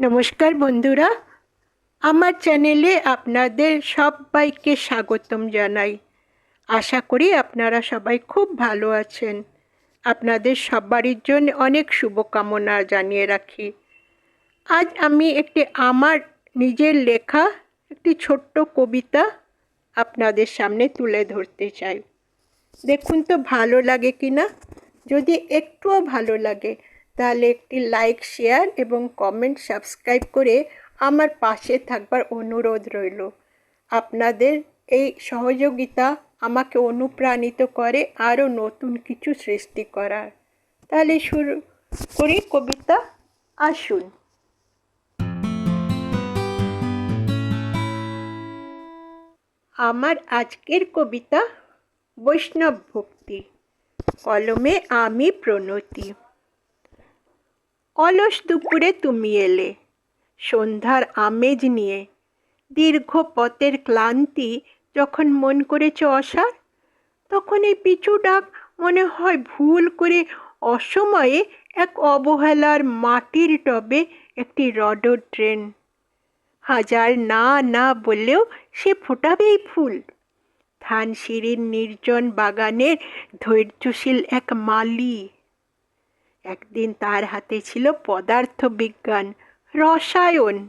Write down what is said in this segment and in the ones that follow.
নমস্কার বন্ধুরা, আমার চ্যানেলে আপনাদের সবাইকে স্বাগতম জানাই। আশা করি আপনারা সবাই খুব ভালো আছেন। আপনাদের সবারই জন্য অনেক শুভকামনা জানিয়ে রাখি। আজ আমি একটি আমার নিজের লেখা, একটি ছোট্ট কবিতা আপনাদের সামনে তুলে ধরতে চাই। দেখুন তো ভালো লাগে কি না যদি একটুও ভালো লাগে তাহলে একটি লাইক শেয়ার এবং কমেন্ট সাবস্ক্রাইব করে আমার পাশে থাকবার অনুরোধ রইল। আপনাদের এই সহযোগিতা আমাকে অনুপ্রাণিত করে আরও নতুন কিছু সৃষ্টি করার। তাহলে শুরু করি কবিতা আসুন। আমার আজকের কবিতা বৈষ্ণব ভক্তি। কলমে আমি প্রণতি। অলস দুপুরে তুমি এলে। সন্ধ্যার আমেজ নিয়ে। দীর্ঘ পথের ক্লান্তি যখন মন করেছে অসার, তখন এই পিছু ডাক মনে হয় ভুল করে অসময়ে এক অবহেলার মাটির টবে একটি রডো ট্রেন। হাজার না না বললেও সে ফোটাবেই ফুল। ধানসিঁড়ির নির্জন বাগানের ধৈর্যশীল এক মালি। একদিন তার হাতে ছিল পদার্থ বিজ্ঞান রসায়ন।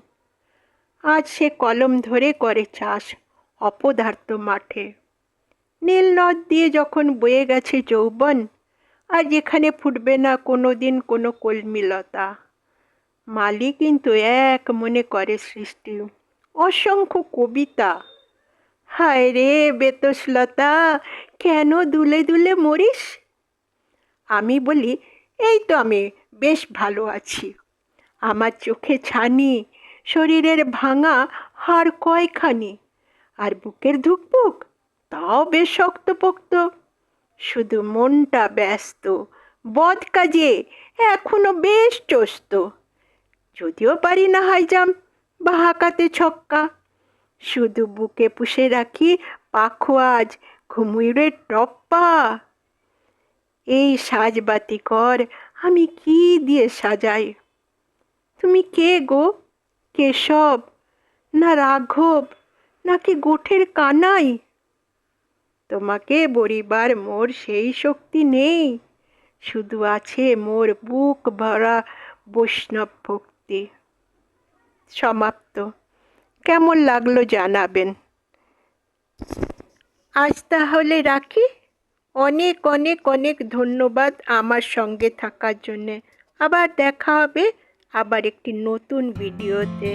আজ সে কলম ধরে করে চাষ অপদার্থ মাঠে। নীল নদ দিয়ে যখন বয়ে গেছে যৌবন, আর যেখানে ফুটবে না কোনো দিন কোনো কলমিলতা। মালি কিন্তু এক মনে করে সৃষ্টি। অসংখ্য কবিতা। হায় রে বেতসলতা, কেন দুলে দুলে মরিস? আমি বলি এই তো আমি বেশ ভালো আছি। আমার চোখে ছানি, শরীরের ভাঙা হাড় কয়খানি, আর বুকের ধুকপুক, তাও বেশ শক্তপোক্ত। শুধু মনটা ব্যস্ত, বদ কাজে এখনও বেশ চস্ত। যদিও পারি না হাইজাম বা হাঁকাতে ছক্কা। শুধু বুকে পুষে রাখি পাখোয়াজ ঘুমুইরের টপ্পা। এই সাজবাতি কর, আমি কি দিয়ে সাজাই? তুমি কে গো? কেশব না রাঘব? নাকি গোঠের কানাই? তোমাকে বরিবার মোর সেই শক্তি নেই। শুধু আছে মোর বুক ভরা বৈষ্ণব ভক্তি। সমাপ্ত। কেমন লাগল জানাবেন। আজ তাহলে রাখি। অনেক অনেক অনেক ধন্যবাদ আমার সঙ্গে থাকার জন্যে। আবার দেখা হবে আবার একটি নতুন ভিডিওতে।